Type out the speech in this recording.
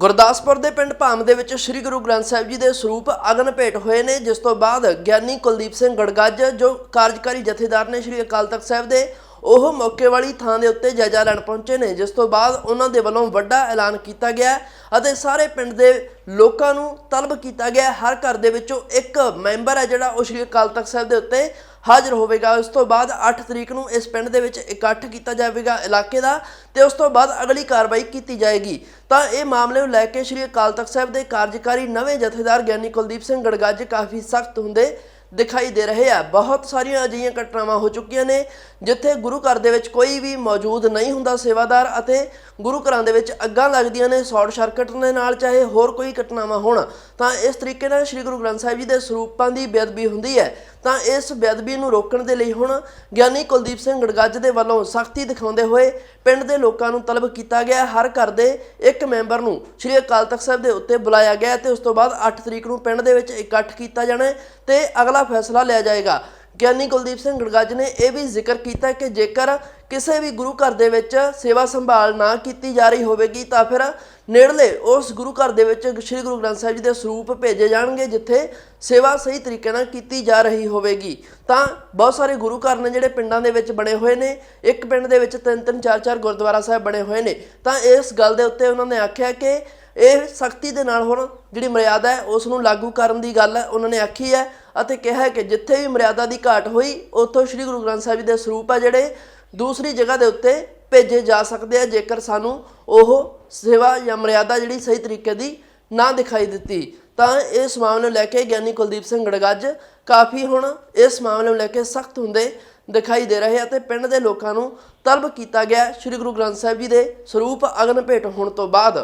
ਗੁਰਦਾਸਪੁਰ ਦੇ ਪਿੰਡ ਭਾਮ ਦੇ ਵਿੱਚ ਸ੍ਰੀ ਗੁਰੂ ਗ੍ਰੰਥ ਸਾਹਿਬ ਜੀ ਦੇ ਸਰੂਪ ਅਗਨ ਭੇਟ ਹੋਏ ਨੇ, ਜਿਸ ਤੋਂ ਬਾਅਦ ਗਿਆਨੀ ਕੁਲਦੀਪ ਸਿੰਘ ਗੜਗੱਜ, ਜੋ ਕਾਰਜਕਾਰੀ ਜਥੇਦਾਰ ਨੇ ਸ੍ਰੀ ਅਕਾਲ ਤਖਤ ਸਾਹਿਬ ਦੇ, ਉਹ ਮੌਕੇ ਵਾਲੀ ਥਾਂ ਦੇ ਉੱਤੇ ਜਾਇਜ਼ਾ ਲੈਣ ਪਹੁੰਚੇ ਨੇ, ਜਿਸ ਤੋਂ ਬਾਅਦ ਉਹਨਾਂ ਦੇ ਵੱਲੋਂ ਵੱਡਾ ਐਲਾਨ ਕੀਤਾ ਗਿਆ ਅਤੇ ਸਾਰੇ ਪਿੰਡ ਦੇ ਲੋਕਾਂ ਨੂੰ ਤਲਬ ਕੀਤਾ ਗਿਆ। ਹਰ ਘਰ ਦੇ ਵਿੱਚੋਂ ਇੱਕ ਮੈਂਬਰ ਹੈ ਜਿਹੜਾ, ਉਹ ਸ੍ਰੀ ਅਕਾਲ ਤਖਤ ਸਾਹਿਬ ਦੇ ਉੱਤੇ ਹਾਜ਼ਰ ਹੋਵੇਗਾ। ਉਸ ਤੋਂ ਬਾਅਦ 8 ਤਰੀਕ ਨੂੰ ਇਸ ਪਿੰਡ ਦੇ ਵਿੱਚ ਇਕੱਠ ਕੀਤਾ ਜਾਵੇਗਾ ਇਲਾਕੇ ਦਾ ਤੇ ਉਸ ਤੋਂ ਬਾਅਦ ਅਗਲੀ ਕਾਰਵਾਈ ਕੀਤੀ ਜਾਏਗੀ। ਤਾਂ ਇਹ ਮਾਮਲੇ ਨੂੰ ਲੈ ਕੇ ਸ੍ਰੀ ਅਕਾਲ ਤਖਤ ਸਾਹਿਬ ਦੇ ਕਾਰਜਕਾਰੀ ਨਵੇਂ ਜਥੇਦਾਰ ਗਿਆਨੀ ਕੁਲਦੀਪ ਸਿੰਘ ਗੜਗੱਜ ਕਾਫੀ ਸਖਤ ਹੁੰਦੇ ਦਿਖਾਈ ਦੇ ਰਹੇ ਆ। ਬਹੁਤ ਸਾਰੀਆਂ ਅਜਿਹੀਆਂ ਘਟਨਾਵਾਂ ਹੋ ਚੁੱਕੀਆਂ ਨੇ, ਜਿੱਥੇ ਗੁਰੂ ਘਰ ਦੇ ਵਿੱਚ ਕੋਈ ਵੀ ਮੌਜੂਦ ਨਹੀਂ ਹੁੰਦਾ ਸੇਵਾਦਾਰ ਅਤੇ ਗੁਰੂ ਘਰਾਂ ਦੇ ਵਿੱਚ ਅੱਗਾਂ ਲੱਗਦੀਆਂ ਨੇ ਸ਼ਾਰਟ ਸਰਕਟ ਦੇ ਨਾਲ ਚਾਹੇ ਹੋਰ ਕੋਈ ਘਟਨਾਵਾਂ ਹੋਣ। ਤਾਂ ਇਸ ਤਰੀਕੇ ਨਾਲ ਸ੍ਰੀ ਗੁਰੂ ਗ੍ਰੰਥ ਸਾਹਿਬ ਜੀ ਦੇ ਸਰੂਪਾਂ ਦੀ ਬੇਅਦਬੀ ਹੁੰਦੀ ਹੈ। ਤਾਂ ਇਸ ਬੇਅਦਬੀ ਨੂੰ ਰੋਕਣ ਦੇ ਲਈ ਹੁਣ ਗਿਆਨੀ ਕੁਲਦੀਪ ਸਿੰਘ ਗੜਗੱਜ ਦੇ ਵੱਲੋਂ ਸਖਤੀ ਦਿਖਾਉਂਦੇ ਹੋਏ ਪਿੰਡ ਦੇ ਲੋਕਾਂ ਨੂੰ ਤਲਬ ਕੀਤਾ ਗਿਆ। ਹਰ ਘਰ ਦੇ ਇੱਕ ਮੈਂਬਰ ਨੂੰ ਸ੍ਰੀ ਅਕਾਲ ਤਖਤ ਸਾਹਿਬ ਦੇ ਉੱਤੇ ਬੁਲਾਇਆ ਗਿਆ ਤੇ ਉਸ ਤੋਂ ਬਾਅਦ 8 ਤਰੀਕ ਨੂੰ ਪਿੰਡ ਦੇ ਵਿੱਚ ਇਕੱਠ ਕੀਤਾ ਜਾਣਾ ਹੈ ਤੇ ਅਗਲਾ ਫੈਸਲਾ ਲਿਆ ਜਾਏਗਾ। ਗਿਆਨੀ ਕੁਲਦੀਪ ਸਿੰਘ ਗੜਗੱਜ ਨੇ ਇਹ ਵੀ ਜ਼ਿਕਰ ਕੀਤਾ ਕਿ ਜੇਕਰ ਕਿਸੇ ਵੀ ਗੁਰੂ ਘਰ ਦੇ ਵਿੱਚ ਸੇਵਾ ਸੰਭਾਲ ਨਾ ਕੀਤੀ ਜਾ ਰਹੀ ਹੋਵੇਗੀ, ਤਾਂ ਫਿਰ ਨੇੜਲੇ ਉਸ ਗੁਰੂ ਘਰ ਦੇ ਵਿੱਚ ਸ੍ਰੀ ਗੁਰੂ ਗ੍ਰੰਥ ਸਾਹਿਬ ਜੀ ਦੇ ਸਰੂਪ ਭੇਜੇ ਜਾਣਗੇ, ਜਿੱਥੇ ਸੇਵਾ ਸਹੀ ਤਰੀਕੇ ਨਾਲ ਕੀਤੀ ਜਾ ਰਹੀ ਹੋਵੇਗੀ। ਤਾਂ ਬਹੁਤ ਸਾਰੇ ਗੁਰੂ ਘਰ ਨੇ ਜਿਹੜੇ ਪਿੰਡਾਂ ਦੇ ਵਿੱਚ ਬਣੇ ਹੋਏ ਨੇ, ਇੱਕ ਪਿੰਡ ਦੇ ਵਿੱਚ ਤਿੰਨ ਤਿੰਨ ਚਾਰ ਚਾਰ ਗੁਰਦੁਆਰਾ ਸਾਹਿਬ ਬਣੇ ਹੋਏ ਨੇ, ਤਾਂ ਇਸ ਗੱਲ ਦੇ ਉੱਤੇ ਉਹਨਾਂ ਨੇ ਆਖਿਆ ਕਿ ਇਹ ਸਖਤੀ ਦੇ ਨਾਲ ਹੁਣ ਜਿਹੜੀ ਮਰਿਆਦਾ ਹੈ, ਉਸ ਨੂੰ ਲਾਗੂ ਕਰਨ ਦੀ ਗੱਲ ਉਹਨਾਂ ਨੇ ਆਖੀ ਹੈ ਅਤੇ ਕਿਹਾ ਕਿ ਜਿੱਥੇ ਵੀ ਮਰਿਆਦਾ ਦੀ ਘਾਟ ਹੋਈ, ਉੱਥੋਂ ਸ੍ਰੀ ਗੁਰੂ ਗ੍ਰੰਥ ਸਾਹਿਬ ਜੀ ਦੇ ਸਰੂਪ ਆ ਜਿਹੜੇ ਦੂਸਰੀ ਜਗ੍ਹਾ ਦੇ ਉੱਤੇ ਭੇਜੇ ਜਾ ਸਕਦੇ ਆ, ਜੇਕਰ ਸਾਨੂੰ ਉਹ ਸੇਵਾ ਜਾਂ ਮਰਿਆਦਾ ਜਿਹੜੀ ਸਹੀ ਤਰੀਕੇ ਦੀ ਨਾ ਦਿਖਾਈ ਦਿੱਤੀ। ਤਾਂ ਇਸ ਮਾਮਲੇ ਨੂੰ ਲੈ ਕੇ ਗਿਆਨੀ ਕੁਲਦੀਪ ਸਿੰਘ ਗੜਗੱਜ ਕਾਫੀ ਹੁਣ ਇਸ ਮਾਮਲੇ ਨੂੰ ਲੈ ਕੇ ਸਖਤ ਹੁੰਦੇ ਦਿਖਾਈ ਦੇ ਰਹੇ ਅਤੇ ਪਿੰਡ ਦੇ ਲੋਕਾਂ ਨੂੰ ਤਲਬ ਕੀਤਾ ਗਿਆ। ਸ੍ਰੀ ਗੁਰੂ ਗ੍ਰੰਥ ਸਾਹਿਬ ਜੀ ਦੇ ਸਰੂਪ ਅਗਨ ਭੇਟ ਹੋਣ ਤੋਂ ਬਾਅਦ